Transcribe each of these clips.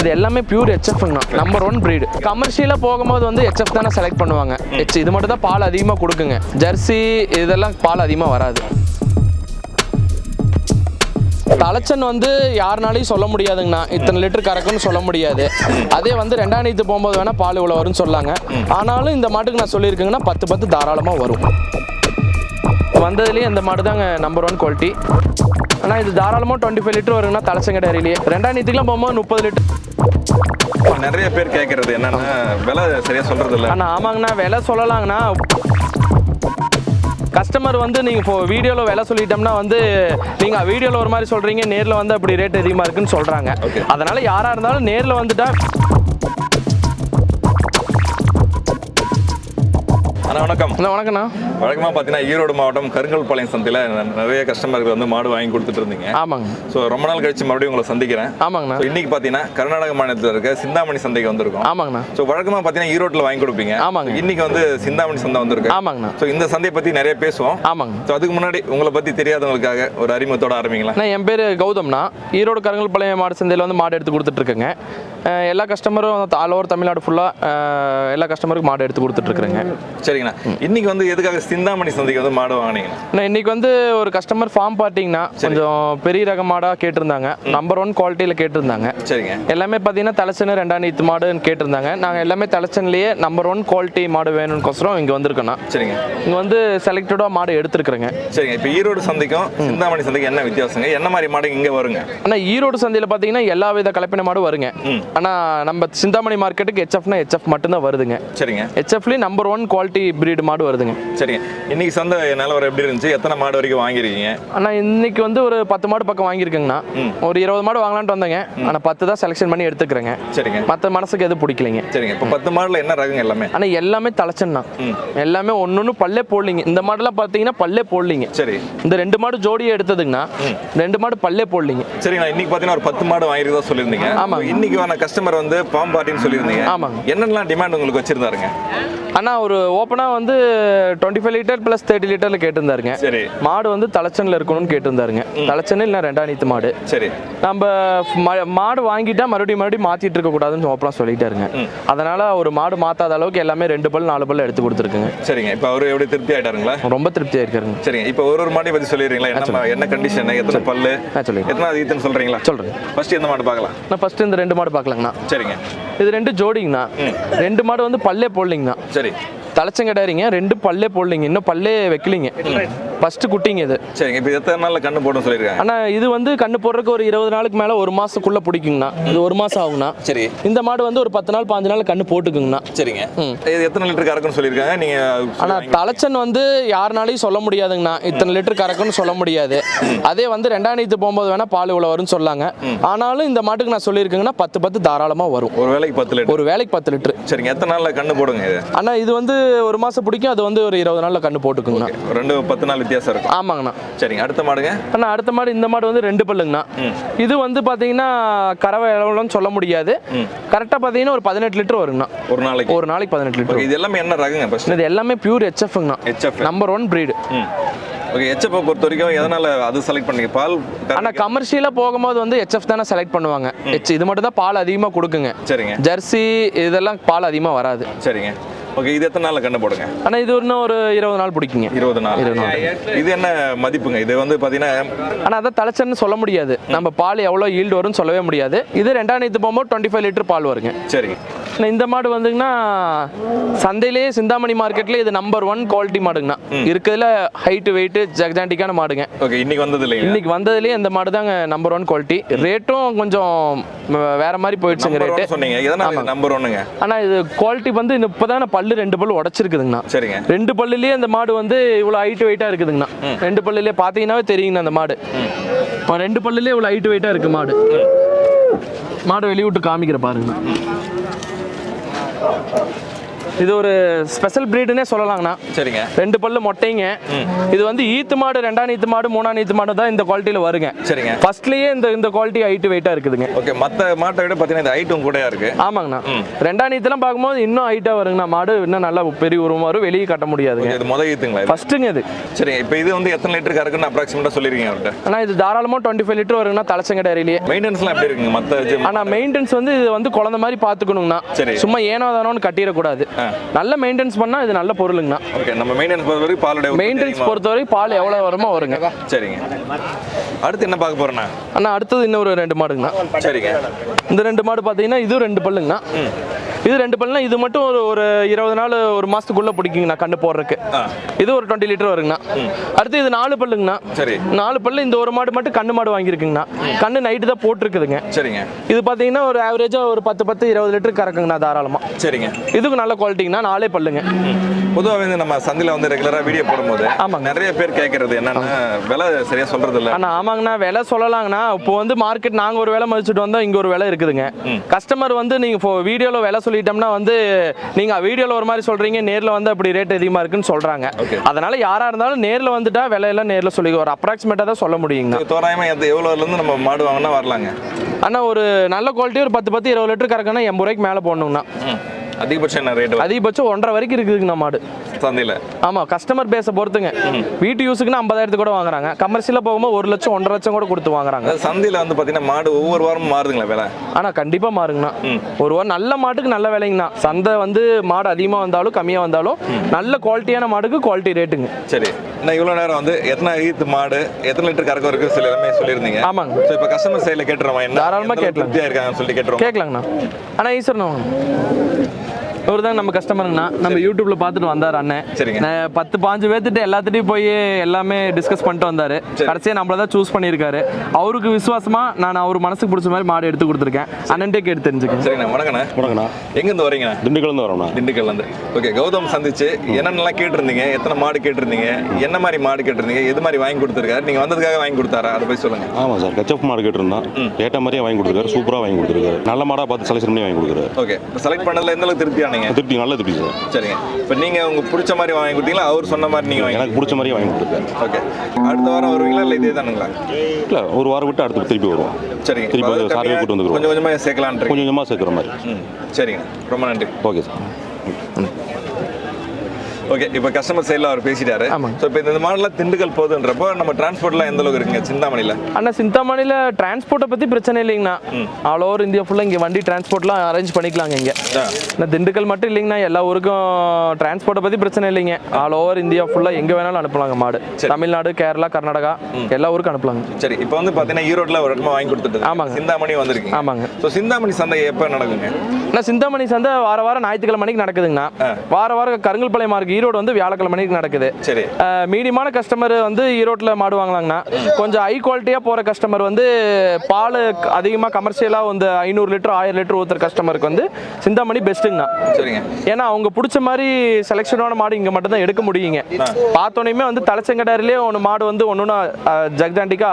இது எல்லாமே பியூர் ஹெச்எஃப்ங்கண்ணா நம்பர் ஒன் ப்ரீடு கமர்ஷியலாக போகும்போது வந்து ஹெச்எஃப் தானே செலக்ட் பண்ணுவாங்க. ஹெச் இது மட்டும் தான் பால் அதிகமாக கொடுக்குங்க. ஜெர்சி இதெல்லாம் பால் அதிகமாக வராது. தலைச்சன் வந்து யாருனாலையும் சொல்ல முடியாதுங்கண்ணா. இத்தனை லிட்டர் கறக்குன்னு சொல்ல முடியாது. அதே வந்து ரெண்டாம் நீத்து போகும்போது வேணால் பால் இவ்வளோ வரும்னு சொல்லாங்க. ஆனாலும் இந்த மாட்டுக்கு நான் சொல்லியிருக்கேங்கன்னா பத்து பத்து தாராளமாக வரும். வந்ததுலேயே இந்த மாடு தாங்க நம்பர் ஒன் குவாலிட்டி ஆனால் இது தாராளமாக டுவெண்ட்டி ஃபைவ் லிட்டர் வருங்கண்ணா தலைச்சங்க டேரிலேயே ரெண்டாம் நீத்துக்குலாம் போகும்போது முப்பது லிட்டர். நிறைய பேர் கேட்கறது என்னன்னா விலை சரியா சொல்றது இல்ல ஆனால் ஆமாங்கண்ணா விலை சொல்லலாங்கண்ணா. கஸ்டமர் வந்து நீங்கள் இப்போ வீடியோவில் விலை சொல்லிட்டோம்னா வந்து நீங்கள் வீடியோவில் ஒரு மாதிரி சொல்கிறீங்க நேரில் வந்து அப்படி ரேட் அதிகமாக இருக்குன்னு சொல்கிறாங்க. அதனால் யாராக இருந்தாலும் நேரில் வந்துட்டா அண்ணா வணக்கம். அண்ணா, வணக்கண்ணா வழக்கமா பாத்தீங்கன்னா ஈரோடு மாவட்டம் கருங்கல்பாளையம் சந்தையில நிறைய கஸ்டமர்கள் வந்து மாடு வாங்கி கொடுத்துட்டு இருந்தீங்க. ஆமாங்க. ஸோ ரொம்ப நாள் கழிச்சு மறுபடியும் உங்களை சந்திக்கிறேன். ஆமாங்கண்ணா. ஸோ இன்னைக்கு பாத்தீங்கன்னா கர்நாடக மாநிலத்தில் இருக்க சிந்தாமணி சந்தைக்கு வந்திருக்கோம். ஆமாங்கண்ணா. ஸோ வழக்கமா பாத்தீங்கன்னா ஈரோட்டில் வாங்கி கொடுப்பீங்க. ஆமாங்க. இன்னைக்கு வந்து சிந்தாமணி சந்தை வந்திருக்கு. ஆமாங்கண்ணா. ஸோ இந்த சந்தையை பத்தி நிறைய பேசுவோம். ஆமாங்க. ஸோ அதுக்கு முன்னாடி உங்களை பத்தி தெரியாதவங்களுக்காக ஒரு அறிமுகத்தோட ஆரம்பிங்களா என் பேர் கௌதம்னா ஈரோடு கருங்கல்பாளையம் மாடு சந்தையில் வந்து மாடு எடுத்து கொடுத்துட்ருக்கேங்க எல்லா கஸ்டமரும் ஆல் ஓவர் தமிழ்நாடு ஃபுல்லாக எல்லா கஸ்டமருக்கும் மாடு எடுத்து கொடுத்துட்ருக்குறேங்க சரிங்கண்ணா இன்னைக்கு வந்து எதுக்காக சிந்தாமணி சந்தைக்கு வந்து மாடு வாங்கினீங்க? நான் இன்னைக்கு வந்து ஒரு கஸ்டமர் ஃபார்ம் பார்த்தீங்கன்னா கொஞ்சம் பெரிய ரக மாடாக கேட்டிருந்தாங்க. நம்பர் ஒன் குவாலிட்டியில் கேட்டிருந்தாங்க. சரிங்க. எல்லாமே பார்த்தீங்கன்னா தலைச்சனு ரெண்டாம் நீத்து மாடுன்னு கேட்டிருந்தாங்க. நாங்கள் எல்லாமே தலைச்சன்லேயே நம்பர் ஒன் குவாலிட்டி மாடு வேணும்னு இங்கே வந்திருக்கோண்ணா சரிங்க. இங்கே வந்து செலக்டடாக மாடு எடுத்துருக்குறேங்க. சரிங்க. இப்போ ஈரோடு சந்தைக்கும் சிந்தாமணி சந்தைக்கும் என்ன வித்தியாசங்க? என்ன மாதிரி மாடு இங்க வருங்க? ஆனால் ஈரோடு சந்தையில் பார்த்தீங்கன்னா எல்லா வித கலப்பின மாடும் வருங்க. ஆனால் நம்ம சிந்தாமணி மார்க்கெட்டுக்கு ஹெச்எஃப்னா ஹெச்எஃப் மட்டும்தான் வருதுங்க. சரிங்க. ஹெச்எஃப்லேயும் நம்பர் ஒன் குவாலிட்டி பிரீடு மாடு வருதுங்க. சரிங்க. இன்னைக்கு சந்தை நிலவரம் எப்படி இருந்துச்சு? எத்தனை மாடு வரைக்கும் வாங்கிருக்கீங்க ஆனால் இன்னைக்கு வந்து ஒரு பத்து மாடு பக்கம் வாங்கியிருக்கேங்கண்ணா. ஒரு இருபது மாடு வாங்கலான்ட்டு வந்தேங்க. ஆனால் பத்து தான் செலெக்ஷன் பண்ணி எடுத்துக்கிறேங்க. சரிங்க. மற்ற மனசுக்கு எதுவும் பிடிக்கலைங்க. சரிங்க. இப்போ பத்து மாடுல என்ன ரகங்க எல்லாமே? ஆனால் எல்லாமே தலைச்சன்னா. எல்லாமே ஒன்று ஒன்று பல்லே போடலிங்க. இந்த மாடெல்லாம் பார்த்தீங்கன்னா பல்லே போடலிங்க. சரி. இந்த ரெண்டு மாடு ஜோடியை எடுத்ததுங்கண்ணா. ரெண்டு மாடு பல்லே போடலிங்க. சரிங்கண்ணா. இன்னைக்கு பார்த்தீங்கன்னா ஒரு பத்து மாடு வாங்கிருக்கதா சொல்லியிருந்தீங்க. ஆமாங்க. இன்னைக்கு வர கஸ்டமர் வந்து பாம் பார்ட்டின்னு சொல்லியிருந்தீங்க. ஆமாங்க. என்னென்னலாம் டிமாண்ட் உங்களுக்கு வச்சிருந்தாருங்க? அண்ணா ஒரு ஓப்பனாக வந்து twenty five litre plus thirty லிட்டரில் கேட்டிருந்தாருங்க. சரி. மாடு வந்து தலைச்சனில் இருக்கணும்னு கேட்டிருந்தாருங்க. தலைச்சனில் இல்லை ரெண்டாம் நீத்து மாடு. சரி. நம்ம மாடு வாங்கிட்டா மறுபடியும் மறுபடியும் மாற்றிட்டு இருக்கக்கூடாதுன்னு ஓப்பனாக சொல்லிட்டாருங்க. அதனால ஒரு மாடு மாற்றாத அளவுக்கு எல்லாமே ரெண்டு பல் நாலு பல் எடுத்து கொடுத்துருக்குங்க. சரிங்க. இப்போ அவரு எப்படி திருப்தி ஆயிட்டாருங்களா? ரொம்ப திருப்தியாக இருக்காருங்க சரிங்க. இப்போ ஒரு ஒரு மாட்டையும் பத்தி சொல்லிடுறீங்களா? என்ன என்ன கண்டிஷன் எத்தனை பல்லு? சொல்லிடுறேன் எத்தனை ஈத்துன்னு சொல்றீங்களா? சொல்கிறேன் ஃபர்ஸ்ட் எந்த மாடு பார்க்கலாம்? நான் ஃபஸ்ட்டு இந்த ரெண்டு மாடு பார்க்கலாங்கண்ணா. சரிங்க. இது ரெண்டு ஜோடிங்கண்ணா. ரெண்டு மாடு வந்து பல்லே போடலிங்கண்ணா. சரி. தலைச்சங்கடாரிங்க ரெண்டு பல்லே போடலிங்க. இன்னும் பல்லே வைக்கலிங்க. ஃபஸ்ட்டு குட்டிங்க இது. சரிங்க இப்போ எத்தனை நாள்ல கண்ணு போடும் சொல்லியிருக்காங்க? ஆனால் இது வந்து கண்ணு போடுறதுக்கு ஒரு இருபது நாளுக்கு மேலே ஒரு மாதத்துக்குள்ளே பிடிக்குங்கண்ணா. இது ஒரு மாதம் ஆகுங்கண்ணா. சரி. இந்த மாடு வந்து ஒரு பத்து நாள் பாஞ்சு நாள் கண்ணு போட்டுக்குங்கண்ணா. சரிங்க. இது எத்தனை லிட்டர் கறக்குன்னு சொல்லியிருக்காங்க? நீங்க ஆனால் தலைச்சன் வந்து யாருனாலையும் சொல்ல முடியாதுங்கண்ணா. இத்தனை லிட்டர் கறக்குன்னு சொல்ல முடியாது. அதே வந்து ரெண்டாம் நீத்து போகும்போது வேணால் பால் இவ்வளோ வரும்னு சொல்லாங்க. ஆனாலும் இந்த மாட்டுக்கு நான் சொல்லியிருக்கேங்கன்னா பத்து பத்து தாராளமாக வரும். ஒரு வேலைக்கு பத்து லிட்டர். ஒரு வேலைக்கு பத்து லிட்டர். சரிங்க எத்தனை நாள்ல கண்ணு போடுங்க இது? ஆனால் இது வந்து ஒரு மாதம் பிடிக்கும் அது வந்து ஒரு இருபது நாளில் கண்ணு போட்டுக்குங்கண்ணா. ரெண்டு பத்து நாள் வித்தியாசம் இருக்கும். ஆமாங்கண்ணா. சரிங்க அடுத்த மாடுங்க? அண்ணா அடுத்த மாடு இந்த மாடு வந்து ரெண்டு பல்லுங்கண்ணா. இது வந்து பார்த்தீங்கன்னா கறவை எவ்வளோன்னு சொல்ல முடியாது. கரெக்டாக பார்த்தீங்கன்னா ஒரு பதினெட்டு லிட்டர் வருங்கண்ணா. ஒரு நாளைக்கு? ஒரு நாளைக்கு பதினெட்டு லிட்டர் இது எல்லாமே என்ன ரகங்க ஃபர்ஸ்ட் இது எல்லாமே பியூர் ஹெச்எஃப்ங்கண்ணா ஹெச்எஃப் நம்பர் ஒன் ம். ஓகே ஹெச்எஃப் பொறுத்த வரைக்கும் எதனால அது செலக்ட் பண்ணீங்க? பால் ஆனால் கமர்ஷியலாக போகும்போது வந்து ஹெச்எஃப் தானே செலக்ட் பண்ணுவாங்க. ஹெச் இது மட்டும் தான் பால் அதிகமாக கொடுக்குங்க. சரிங்க. ஜெர்சி இதெல்லாம் பால் அதிகமாக வராது. சரிங்க. ஓகே இது எத்தனை நாள்ல கண்ணு போடுங்க? ஆனால் இது இன்னும் ஒரு இருபது நாள் பிடிக்குங்க. இருபது நாள். இருபது இது என்ன மதிப்புங்க? இது வந்து பாத்தீங்கன்னா ஆனால் அதான் தலைச்சன்னு சொல்ல முடியாது. நம்ம பால் எவ்வளோ ஈல்டு வரும்னு சொல்லவே முடியாது. இது ரெண்டாம் நீத்து போகும்போது டுவெண்ட்டி ஃபைவ் லிட்டர் பால் வருங்க. சரிங்க. ஆனா இந்த மாடு வந்துங்கன்னா சந்தையிலேயே சிந்தாமணி மார்க்கெட்ல இது நம்பர் ஒன் குவாலிட்டி மாடுங்கண்ணா. இருக்கிறதுல ஹைட்டு வெயிட்டு ஜெகஜாண்டிக்கான மாடுங்க. ஓகே இன்னைக்கு வந்தது இல்லைங்க இன்னைக்கு வந்ததுலேயே இந்த மாடு தாங்க நம்பர் ஒன் குவாலிட்டி ரேட்டும் கொஞ்சம் வேற மாதிரி போயிடுச்சுங்க ரேட்டு சொன்னீங்க. நம்பர் ஒன்னுங்க ஆனால் இது குவாலிட்டி வந்து இப்போதான பல்லு ரெண்டு பல்லு உடச்சிருக்குதுங்கண்ணா. சரிங்க. ரெண்டு பல்லுலேயே அந்த மாடு வந்து இவ்வளோ ஹைட் வெயிட்டாக இருக்குதுங்கண்ணா. ரெண்டு பல்லுலேயே பார்த்தீங்கன்னாவே தெரியுங்கண்ணா அந்த மாடு. இப்போ ரெண்டு பல்லுலேயே இவ்வளோ ஹைட் வெயிட்டாக இருக்குது மாடு. மாடு வெளிய விட்டு காமிக்கிற பாருங்கண்ணா. Thank you. இது ஒரு ஸ்பெஷல் ப்ரீடுனே சொல்லலாங்கண்ணா. சரிங்க. ரெண்டு பல்லு மொட்டைங்க. இது வந்து ஈத்து மாடு ரெண்டாம் நீத்து மாடு மூணாம் நீத்து மாடு தான் இந்த குவாலிட்டியில் வருங்க. சரிங்க. ஃபர்ஸ்ட்லயே இந்த இந்த குவாலிட்டி ஹைட்டு வெயிட்டாக இருக்குதுங்க. ஓகே மற்ற மாட்டை விட பார்த்தீங்கன்னா இந்த ஐட்டும் கூடயா இருக்கு? ஆமாங்கண்ணா. ரெண்டாம் நீத்தெல்லாம் பார்க்கும்போது இன்னும் ஹைட்டாக வருங்கண்ணா. மாடு இன்னும் நல்லா பெரிய உருவம் வரும் வெளியே கட்ட முடியாதுங்க. இது முத ஈத்துங்களா? ஃபர்ஸ்ட்டுங்க இது. சரிங்க இப்போ இது வந்து எத்தனை லிட்டர் கறக்குன்னு அப்ராக்சிமேட்டாக சொல்லிருக்கீங்க அவர்கிட்ட? ஆனால் இது தாராளமாக டுவெண்ட்டி ஃபைவ் லிட்டர் வருங்கண்ணா தலைச்சங்க டேரிலேயே மெயின்டெனன்ஸ்லாம் எப்படி இருக்குங்க மற்ற ஆனால் மெயின்டெனன்ஸ் வந்து இது வந்து குழந்த மாதிரி பார்த்துக்கணுங்கண்ணா. சரி. சும்மா ஏனோ தானோன்னு கட்டிடக்கூடாது. நல்ல மெயின்டெனன்ஸ் பண்ணால் இது நல்ல பொருளுங்கண்ணா. ஓகே நம்ம மெயின்டெனன்ஸ் பொறுத்த வரைக்கும் பாலுடைய மெயின்டெனன்ஸ் பொறுத்தவரை பால் எவ்வளோ வருமோ வருங்க. சரிங்க. அடுத்து என்ன பார்க்க போறேண்ணா? அண்ணா அடுத்தது இன்னொரு ரெண்டு மாடுங்கண்ணா. சரிங்க. இந்த ரெண்டு மாடு பார்த்தீங்கன்னா இது ரெண்டு பல்லுங்கண்ணா. இது ரெண்டு பல்லுனா இது மட்டும் ஒரு ஒரு இருபது நாள் ஒரு மாசத்துக்குள்ள பிடிக்குங்கண்ணா கண்ணு போடுறதுக்கு. இது ஒரு டுவெண்ட்டி லிட்டர் வருங்கண்ணா. அடுத்து இது நாலு பல்லுங்கண்ணா. சரி. நாலு பல்லு இந்த ஒரு மாடு மட்டும் கண்ணு மாடு வாங்கியிருக்குங்கண்ணா. கண்ணு நைட்டு தான் போட்டிருக்குதுங்க. சரிங்க. இது பார்த்தீங்கன்னா ஒரு ஆவரேஜாக ஒரு பத்து பத்து இருபது லிட்டர் கறக்குங்கண்ணா தாராளமாக சரிங்க. இதுக்கு நல்ல குவாலிட்டிங்கண்ணா நாலே பல்லுங்க. பொதுவாக வந்து நம்ம சந்தையில் வந்து ரெகுலராக வீடியோ போடும்போது ஆமாங்க. நிறைய பேர் கேட்கறது என்னன்னா விலை சரியா சொல்றது இல்ல அண்ணா ஆமாங்கண்ணா விலை சொல்லலாங்கண்ணா. இப்போ வந்து மார்க்கெட் நாங்கள் ஒரு விலை மதிச்சுட்டு வந்தோம் இங்கே ஒரு விலை இருக்குதுங்க. கஸ்டமர் வந்து நீங்கள் வீடியோவில் விலை சொல்லிட்டோம்னா வந்து நீங்கள் வீடியோவில் ஒரு மாதிரி சொல்கிறீங்க நேரில் வந்து அப்படி ரேட் அதிகமாக இருக்குன்னு சொல்கிறாங்க Okay. அதனால யாராக இருந்தாலும் நேரில் வந்துட்டா விலையெல்லாம் நேரில் சொல்லி ஒரு அப்ராக்சிமேட்டாக தான் சொல்ல முடியுங்கண்ணா இது தோராயமா எந்த எவ்வளோல இருந்து நம்ம மாடு வாங்கினா வரலாங்க. அண்ணா ஒரு நல்ல குவாலிட்டி ஒரு பத்து பத்து இருபது லிட்டர் கறக்குன்னா எண்பது ரூபாய்க்கு மேலே போடணுங்கண்ணா. அதிகபட்சம் என்ன ரேட் அதிகபட்சம் ஒன்றரை வரைக்கும் இருக்குதுங்கண்ணா மாடு. சந்தையில். ஆமாம் கஸ்டமர் பேஸை பொறுத்துங்க. வீட்டு யூஸுக்குன்னா ஐம்பதாயிரத்துக்கு கூட வாங்குறாங்க. கமர்ஷியலாக போகும்போது ஒரு லட்சம் ஒன்றரை லட்சம் கூட கொடுத்து வாங்குறாங்க. சந்தையில் வந்து பார்த்தீங்கன்னா மாடு ஒவ்வொரு வாரமும் மாறுதுங்களா விலை? ஆனால் கண்டிப்பாக மாறுங்கண்ணா. ஒரு வாரம் நல்ல மாட்டுக்கு நல்ல விலைங்கண்ணா. சந்தை வந்து மாடு அதிகமாக வந்தாலும் கம்மியாக வந்தாலும் நல்ல குவாலிட்டியான மாடுக்கு குவாலிட்டி ரேட்டுங்க சரி. நான் இவ்வளோ நேரம் வந்து எத்தனை ஈத்து மாடு எத்தனை லிட்டர் கறக்க இருக்கு சில எல்லாமே சொல்லியிருந்தீங்க. ஆமாங்க. ஸோ இப்போ கஸ்டமர் சைடில் கேட்டுருவோம் என்ன? தாராளமா எந்த அளவுக்கு கேட்கலாம். திருப்தியா இருக்காங்கன்னு சொல்லி கேட்டுருவோம்? கேட்கலாங்கண்ணா. ஆனால் ஈஸ்வரன் இவர் தான் நம்ம கஸ்டமருங்கண்ணா நம்ம யூடியூப்ல பார்த்துட்டு வந்தார் அண்ணன் சரிங்க. நான் பத்து பாஞ்சு பேர்த்துட்டு எல்லாத்துட்டையும் போய் எல்லாமே டிஸ்கஸ் பண்ணிட்டு வந்தாரு. கடைசியாக நம்மள தான் சூஸ் பண்ணியிருக்காரு. அவருக்கு விசுவாசமா நான் அவர் மனசுக்கு பிடிச்ச மாதிரி மாடு எடுத்து கொடுத்துருக்கேன். அண்ணன்ட்டே கேட்டு தெரிஞ்சுக்கேன் சரிங்கண்ணா வணக்கண்ணா. வணக்கண்ணா. எங்கேருந்து வரீங்கண்ணா திண்டுக்கல்லேருந்து வரோம்ண்ணா. திண்டுக்கல்லேருந்து ஓகே கௌதம் சந்திச்சு என்னென்னலாம் கேட்டிருந்தீங்க? எத்தனை மாடு கேட்டிருந்தீங்க? என்ன மாதிரி மாடு கேட்டிருந்தீங்க? எது மாதிரி வாங்கி கொடுத்துருக்காரு? நீங்கள் வந்ததுக்காக வாங்கி கொடுத்தாரா? அதை போய் சொல்லுங்க. ஆமாம் சார் கச்சப் மாடு கேட்டிருந்தான் ஏற்ற மாதிரியே வாங்கி கொடுத்துருக்காரு. சூப்பராக வாங்கி கொடுத்துருக்காரு. நல்ல மாடாக பார்த்து செலக்ஷன் பண்ணி வாங்கி கொடுக்குறாரு ஓகே செலக்ட் பண்ணதுல எந்த அளவுக்கு திருப்தியானீங்க? திருப்தி நல்ல திருப்தி சார்? சரிங்க. இப்போ நீங்கள் உங்களுக்கு பிடிச்ச மாதிரி வாங்கி கொடுத்தீங்களா? அவர் சொன்ன மாதிரி நீங்கள் எனக்கு பிடிச்ச மாதிரியே வாங்கி கொடுத்துருக்காரு. ஓகே. அடுத்த வாரம் வருவீங்களா? இல்லை இதே தானுங்களா? இல்லை ஒரு வாரம் விட்டு அடுத்து திருப்பி வருவோம். சரிங்க. திருப்பி வந்து சார்வே கூட்டு வந்துருவோம். கொஞ்சம் கொஞ்சமாக சேர்க்கலான் கொஞ்சம் கொஞ்சமாக சேர்க்குற மாதிரி. சரிங்க. ரொம்ப நன்றி. Okay sir. ஓகே இப்போ கஸ்டமர் சைடில் அவர் பேசிட்டாரு. ஸோ இப்போ இந்த மாடலாம் திண்டுக்கல் போகுதுன்றப்போ நம்ம டிரான்ஸ்போர்ட்லாம் எந்த அளவுக்கு இருக்குங்க? சிந்தாமணியில் அண்ணா சிந்தாமணியில் டிரான்ஸ்போர்ட்டை பற்றி பிரச்சனை இல்லைங்கண்ணா. ஆல் ஓவர் இந்தியா ஃபுல்லாக இங்கே வண்டி டிரான்ஸ்போர்ட்லாம் அரேஞ்ச் பண்ணிக்கலாங்க இங்கே. இந்த திண்டுக்கல் மட்டும் இல்லைங்கண்ணா. எல்லா ஊருக்கும் டிரான்ஸ்போர்ட்டை பற்றி பிரச்சனை இல்லைங்க. ஆல் ஓவர் இந்தியா ஃபுல்லாக எங்கே வேணாலும் அனுப்பலாங்க மாடு. தமிழ்நாடு கேரளா கர்நாடகா எல்லா ஊருக்கும் அனுப்பலாங்க. சரி இப்போ வந்து பார்த்தீங்கன்னா ஈரோட்டில் ஒரு இடமா வாங்கி கொடுத்துட்டு ஆமாங்க. சிந்தாமணி வந்திருக்கீங்க. ஆமாங்க. ஸோ சிந்தாமணி சந்தை எப்போ நடக்குங்க? அண்ணா சிந்தாமணி சந்தை வார வாரம் ஞாயிற்றுக்கிழமை மணிக்கு நடக்குதுங்கண்ணா. வார வாரம் கருங்கல்பாளையம் மார்க் ஈரோடு வந்து வியாழக்கிழமை மணிக்கு நடக்குது. சரி. மீடியமான கஸ்டமர் வந்து ஈரோட்டில் மாடு வாங்கலாங்கண்ணா கொஞ்சம் ஹை குவாலிட்டியாக போகிற கஸ்டமர் வந்து பால் அதிகமாக கமர்ஷியலாக வந்து ஐநூறு லிட்டர் ஆயிரம் லிட்டர் ஊற்றுற கஸ்டமருக்கு வந்து சிந்தாமணி பெஸ்ட்டுங்கண்ணா சரிங்க. ஏன்னா அவங்க பிடிச்ச மாதிரி செலெக்ஷனான மாடு இங்கே மட்டும் தான் எடுக்க முடியுங்க. பார்த்தோன்னே வந்து தலைச்சங்கடாரிலே ஒன்று மாடு வந்து ஒன்று ஜக்தாண்டிக்கா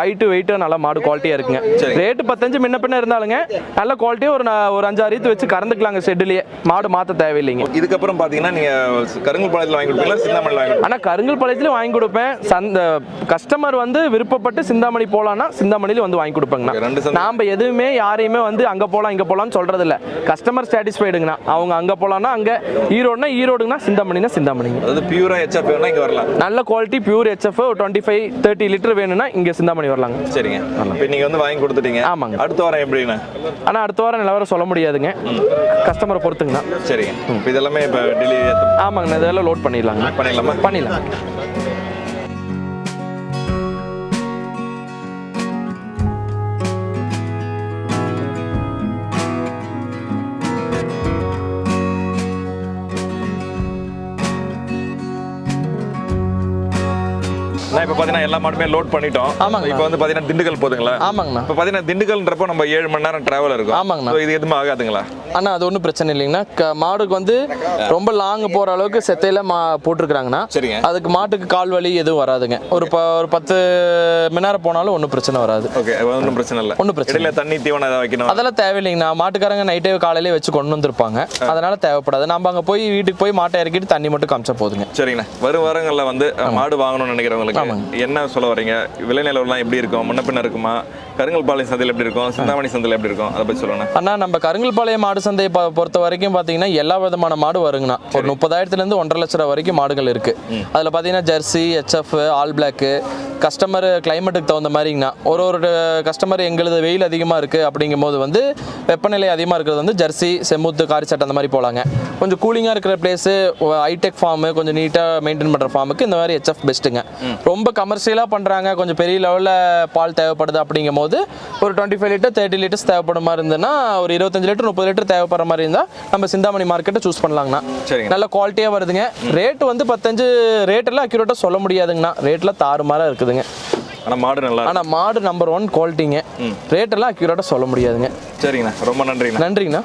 ஹைட்டு வெயிட்டு நல்ல மாடு குவாலிட்டியாக இருக்குங்க. ரேட்டு பத்தஞ்சு முன்ன பின்ன இருந்தாலுங்க நல்ல குவாலிட்டியாக ஒரு ஒரு அஞ்சாறு வச்சு கறந்துக்கலாங்க ஷெட்லேயே மாடு மாற்ற தேவையில்லைங்க. இதுக்கப்புறம் பார்த்தீங்கன்னா நீங்கள் கருங்கல் பாளையத்தில் வாங்கி கொடுப்பீங்களா? சிந்தாமணியில் வாங்கி ஆனால் கருங்கல் பாளையத்துலேயும் வாங்கி கொடுப்பேன். சந்த கஸ்டமர் வந்து விருப்பப்பட்டு சிந்தாமணி போகலான்னா சிந்தாமணியில் வந்து வாங்கி ரெண்டு கொடுப்பேங்கண்ணா சந்தை- நாம் எதுவுமே யாரையுமே வந்து அங்கே போகலாம் இங்கே போகலான்னு சொல்கிறது இல்லை கஸ்டமர் சாட்டிஸ்ஃபைடுங்கண்ணா அவங்க அங்கே போகலான்னா அங்கே ஈரோடுனா ஈரோடுங்கண்ணா சிந்தாமணினா சிந்தாமணிங்க. அதாவது பியூரா ஹெச்எஃப் வேணா இங்கே வரலாம். நல்ல quality pure HF twenty five thirty litre வேணும்னா இங்கே சிந்தாமணி வரலாங்க. சரிங்க. இப்போ நீங்கள் வந்து வாங்கி கொடுத்துட்டீங்க. ஆமாங்க. அடுத்த வாரம் எப்படிண்ணா ஆனால் அடுத்த வாரம் நிலவரம் சொல்ல முடியாதுங்க. கஸ்டமரை பொறுத்துங்கண்ணா. சரிங்க. இப்போ இதெல்லாமே இப்போ டெலிவரி ஆமாங்கண்ணா இதெல்லாம் லோட் பண்ணிடலாங்க. பண்ணிடலாமா? பண்ணிடலாம் பார்த்தீங்கன்னா எல்லா மாடுமே லோட் பண்ணிட்டோம். ஆமாங்கண்ணா. இப்போ வந்து பார்த்தீங்கன்னா திண்டுக்கல் போதுங்களா? ஆமாங்கண்ணா. இப்போ பார்த்தீங்கன்னா திண்டுக்கல்ன்றப்போ நம்ம ஏழு மணி நேரம் டிராவல் இருக்கும். ஆமாங்கண்ணா. இது எதுவும் ஆகாதுங்களா? அண்ணா அது ஒன்றும் பிரச்சனை இல்லைங்கண்ணா. மாடுக்கு வந்து ரொம்ப லாங் போகிற அளவுக்கு செத்தையில் மா போட்டிருக்கிறாங்கண்ணா. சரிங்க. அதுக்கு மாட்டுக்கு கால் வலி எதுவும் வராதுங்க. ஒரு ப ஒரு பத்து மணி நேரம் போனாலும் ஒன்றும் பிரச்சனை வராது. ஓகே ஒன்றும் பிரச்சனை இல்லை. ஒன்றும் பிரச்சனை இடையில தண்ணி தீவனம் ஏதாவது வைக்கணும்? அதெல்லாம் தேவையில்லைங்கண்ணா. மாட்டுக்காரங்க நைட்டே காலையிலே வச்சு கொண்டு வந்திருப்பாங்க. அதனால தேவைப்படாது. நம்ம அங்கே போய் வீட்டுக்கு போய் மாட்டை இறக்கிட்டு தண்ணி மட்டும் காமிச்சா போதுங்க. சரிங்கண்ணா. வரும் வாரங்களில் வந்து மாடு வாங்கணும்னு நினைக்கிறவங்களுக்கு என்ன சொல்ல வரீங்க விளைநிலவெல்லாம் எப்படி இருக்கும்? முன்ன பின்ன இருக்குமா? கருங்கல்பாளையம் சந்தையில் எப்படி இருக்கும்? சிந்தாமணி சந்தையில் எப்படி இருக்கும்? அதை பற்றி சொல்லுங்க அண்ணா நம்ம கருங்கல்பாளையம் மாடு சந்தையை பொறுத்த வரைக்கும் பார்த்தீங்கன்னா எல்லா விதமான மாடு வருங்கண்ணா. ஒரு முப்பதாயிரத்துலேருந்து ஒன்றரை லட்ச ரூபா வரைக்கும் மாடுகள் இருக்கு. அதில் பார்த்தீங்கன்னா Jersey HF all black customer கிளைமேட்டுக்கு தகுந்த மாதிரிங்கண்ணா. ஒரு ஒரு கஸ்டமர் எங்களுது வெயில் அதிகமாக இருக்குது அப்படிங்கும் போது வந்து வெப்பநிலை அதிகமாக இருக்கிறது வந்து ஜெர்சி செம்முத்து காரிச்சட்டை அந்த மாதிரி போகலாங்க கொஞ்சம் கூலிங்காக இருக்கிற பிளேஸு ஹைடெக் ஃபார்மு கொஞ்சம் நீட்டாக மெயின்டைன் பண்ணுற ஃபார்முக்கு இந்த மாதிரி ஹெச்எஃப் பெஸ்ட்டுங்க ரொம்ப கமர்ஷியலாக பண்ணுறாங்க கொஞ்சம் பெரிய லெவலில் பால் தேவைப்படுது அப்படிங்கும் போது ஒரு twenty five litre thirty litres தேவைப்படும் மாதிரி இருந்ததுன்னா ஒரு இருபத்தஞ்சு லிட்டர் முப்பது லிட்டர் தேவைப்படுற மாதிரி இருந்தால் நம்ம சிந்தாமணி மார்க்கெட்டை சூஸ் பண்ணலாங்கண்ணா. சரிங்க. நல்ல குவாலிட்டியாக வருதுங்க. ரேட் வந்து பத்தஞ்சு ரேட்டெல்லாம் அக்யூரேட்டாக சொல்ல முடியாதுங்கண்ணா. ரேட்டில் தாறுமாறாக இருக்குதுங்க. ஆனால் மாடு நல்லா. ஆனால் மாடு நம்பர் ஒன் குவாலிட்டிங்க ரேட்டெல்லாம் அக்யூரேட்டாக சொல்ல முடியாதுங்க. சரிங்கண்ணா. ரொம்ப நன்றிங்கண்ணா. நன்றிங்கண்ணா.